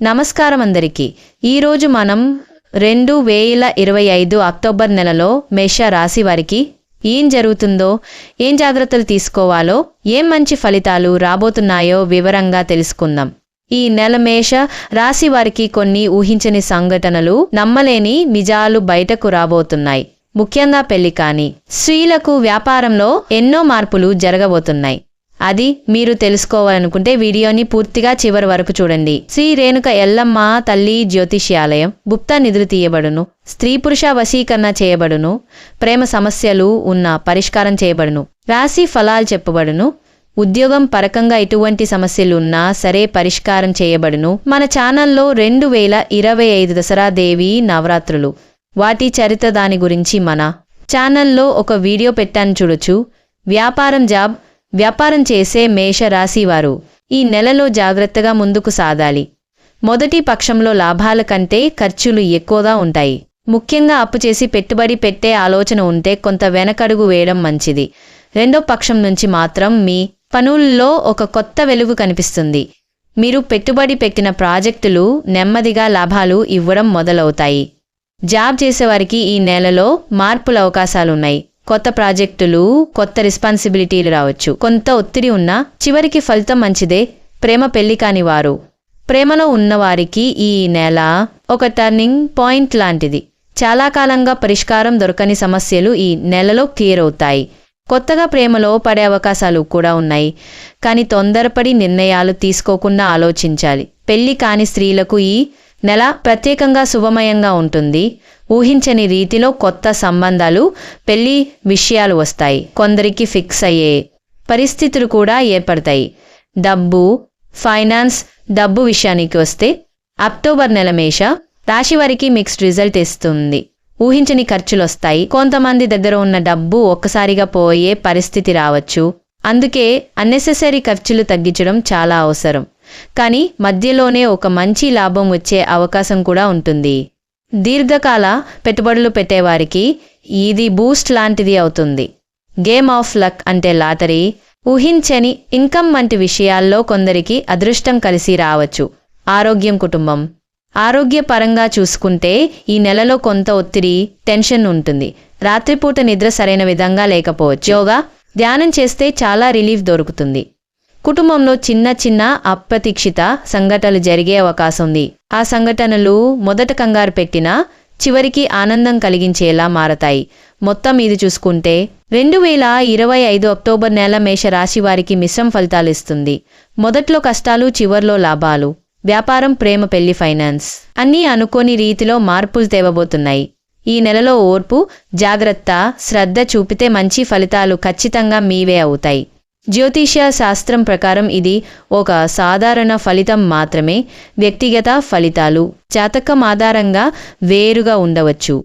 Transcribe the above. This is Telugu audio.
నమస్కారం అందరికీ ఈరోజు మనం రెండు వేల ఇరవై ఐదు అక్టోబర్ నెలలో మేష రాశి వారికి ఏం జరుగుతుందో ఏం జాగ్రత్తలు తీసుకోవాలో ఏం మంచి ఫలితాలు రాబోతున్నాయో వివరంగా తెలుసుకుందాం. ఈ నెల మేష రాశి వారికి కొన్ని ఊహించని సంఘటనలు నమ్మలేని నిజాలు బయటకు రాబోతున్నాయి. ముఖ్యంగా పెళ్ళి కాని స్త్రీలకు వ్యాపారంలో ఎన్నో మార్పులు జరగబోతున్నాయి. అది మీరు తెలుసుకోవాలనుకుంటే వీడియోని పూర్తిగా చివరి వరకు చూడండి. శ్రీ రేణుక ఎల్లమ్మ తల్లి జ్యోతిష్యాలయం గుప్తా నిధులు తీయబడును. స్త్రీ పురుష వశీకరణ చేయబడును. ప్రేమ సమస్యలు ఉన్న పరిష్కారం చేయబడును. రాశి ఫలాలు చెప్పబడును. ఉద్యోగం పరకంగా ఎటువంటి సమస్యలు ఉన్నా సరే పరిష్కారం చేయబడును. మన ఛానల్లో రెండు వేల ఇరవై ఐదు దసరా దేవి నవరాత్రులు. వాటి చరిత్ర దాని గురించి మన ఛానల్లో ఒక వీడియో పెట్టాను చూడొచ్చు. వ్యాపారం జాబ్ వ్యాపారం చేసే మేష రాశివారు ఈ నెలలో జాగ్రత్తగా ముందుకు సాగాలి. మొదటి పక్షంలో లాభాల కంటే ఖర్చులు ఎక్కువగా ఉంటాయి. ముఖ్యంగా అప్పు చేసి పెట్టుబడి పెట్టే ఆలోచన ఉంటే కొంత వెనకడుగు వేయడం మంచిది. రెండో పక్షం నుంచి మాత్రం మీ పనుల్లో ఒక కొత్త వెలుగు కనిపిస్తుంది. మీరు పెట్టుబడి పెట్టిన ప్రాజెక్టులు నెమ్మదిగా లాభాలు ఇవ్వడం మొదలవుతాయి. జాబ్ చేసేవారికి ఈ నెలలో మార్పుల అవకాశాలున్నాయి. కొత్త ప్రాజెక్టులు కొత్త రెస్పాన్సిబిలిటీలు రావచ్చు. కొంత ఒత్తిడి ఉన్నా చివరికి ఫలితం మంచిదే. ప్రేమ పెళ్ళి కాని వారు. ప్రేమలో ఉన్నవారికి ఈ నెల ఒక టర్నింగ్ పాయింట్ లాంటిది. చాలా కాలంగా పరిష్కారం దొరకని సమస్యలు ఈ నెలలో క్లియర్ అవుతాయి. కొత్తగా ప్రేమలో పడే అవకాశాలు కూడా ఉన్నాయి. కానీ తొందరపడి నిర్ణయాలు తీసుకోకుండా ఆలోచించాలి. పెళ్ళి కాని స్త్రీలకు ఈ నెల ప్రత్యేకంగా శుభమయంగా ఉంటుంది. ఊహించని రీతిలో కొత్త సంబంధాలు పెళ్ళి విషయాలు వస్తాయి. కొందరికి ఫిక్స్ అయ్యే పరిస్థితులు కూడా ఏర్పడతాయి. డబ్బు ఫైనాన్స్ డబ్బు విషయానికి వస్తే అక్టోబర్ నెల మేష రాశి వారికి మిక్స్డ్ రిజల్ట్ ఇస్తుంది. ఊహించని ఖర్చులు వస్తాయి. కొంతమంది దగ్గర ఉన్న డబ్బు ఒక్కసారిగా పోయే పరిస్థితి రావచ్చు. అందుకే అన్నెసెసరీ ఖర్చులు తగ్గించడం చాలా అవసరం. కానీ మధ్యలోనే ఒక మంచి లాభం వచ్చే అవకాశం కూడా ఉంటుంది. దీర్ఘకాల పెట్టుబడులు పెట్టేవారికి ఇది బూస్ట్ లాంటిది అవుతుంది. గేమ్ ఆఫ్ లక్ అంటే లాటరీ ఊహించని ఇన్కమ్ వంటి విషయాల్లో కొందరికి అదృష్టం కలిసి రావచ్చు. ఆరోగ్యం కుటుంబం. ఆరోగ్యపరంగా చూసుకుంటే ఈ నెలలో కొంత ఒత్తిడి టెన్షన్ ఉంటుంది. రాత్రిపూట నిద్ర సరైన విధంగా లేకపోవచ్చు. యోగా ధ్యానం చేస్తే చాలా రిలీఫ్ దొరుకుతుంది. కుటుంబంలో చిన్న చిన్న అప్రతీక్షిత సంఘటనలు జరిగే అవకాశం ఉంది. ఆ సంఘటనలు మొదట కంగారు పెట్టినా చివరికి ఆనందం కలిగించేలా మారతాయి. మొత్తం ఇది చూసుకుంటే రెండు వేల ఇరవై ఐదు అక్టోబర్ నెల మేష రాశి వారికి మిశ్రమ ఫలితాలు ఇస్తుంది. మొదట్లో కష్టాలు చివర్లో లాభాలు. వ్యాపారం ప్రేమ పెళ్ళి ఫైనాన్స్. అన్నీ అనుకోని రీతిలో మార్పులు తేవబోతున్నాయి. ఈ నెలలో ఓర్పు జాగ్రత్త శ్రద్ధ చూపితే మంచి ఫలితాలు ఖచ్చితంగా మీవే అవుతాయి. జ్యోతిష్య శాస్త్రం ప్రకారం ఇది ఒక సాధారణ ఫలితం మాత్రమే వ్యక్తిగత ఫలితాలు జాతకం ఆధారంగా వేరుగా ఉండవచ్చు.